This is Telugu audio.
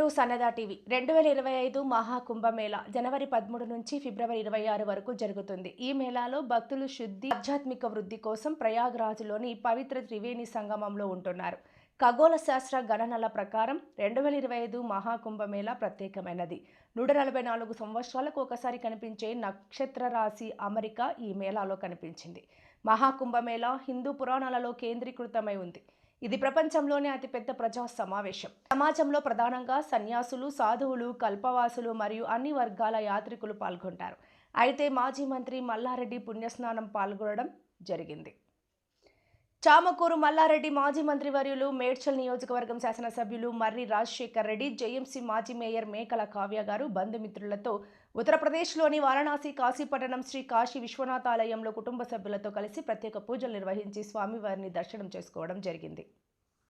సన్నదా టీవీ. రెండు వేల ఇరవై ఐదు మహాకుంభమేళా జనవరి పదమూడు నుంచి ఫిబ్రవరి ఇరవై ఆరు వరకు జరుగుతుంది. ఈ మేళాలో భక్తులు శుద్ధి ఆధ్యాత్మిక వృద్ధి కోసం ప్రయాగ్రాజ్లోని పవిత్ర త్రివేణి సంగమంలో ఉంటున్నారు. ఖగోళ శాస్త్ర గణనల ప్రకారం రెండు వేల ఇరవై ఐదు మహాకుంభమేళా ప్రత్యేకమైనది. నూట నలభై నాలుగు సంవత్సరాలకు ఒకసారి కనిపించే నక్షత్ర రాశి అమరిక ఈ మేళాలో కనిపించింది. మహాకుంభమేళా హిందూ పురాణాలలో కేంద్రీకృతమై ఉంది. ఇది ప్రపంచంలోనే అతిపెద్ద ప్రజా సమావేశం. సమాజంలో ప్రధానంగా సన్యాసులు సాధువులు కల్పవాసులు మరియు అన్ని వర్గాల యాత్రికులు పాల్గొంటారు. అయితే మాజీ మంత్రి మల్లారెడ్డి పుణ్యస్నానం పాల్గొనడం జరిగింది. చామకూరు మల్లారెడ్డి మాజీ మంత్రివర్యులు మేడ్చల్ నియోజకవర్గం శాసనసభ్యులు మర్రి రాజశేఖర్ రెడ్డి జేఎంసీ మాజీ మేయర్ మేకల కావ్య గారు బంధుమిత్రులతో ఉత్తరప్రదేశ్లోని వారణాసి కాశీపట్టణం శ్రీ కాశీ విశ్వనాథ ఆలయంలో కుటుంబ సభ్యులతో కలిసి ప్రత్యేక పూజలు నిర్వహించి స్వామివారిని దర్శనం చేసుకోవడం జరిగింది.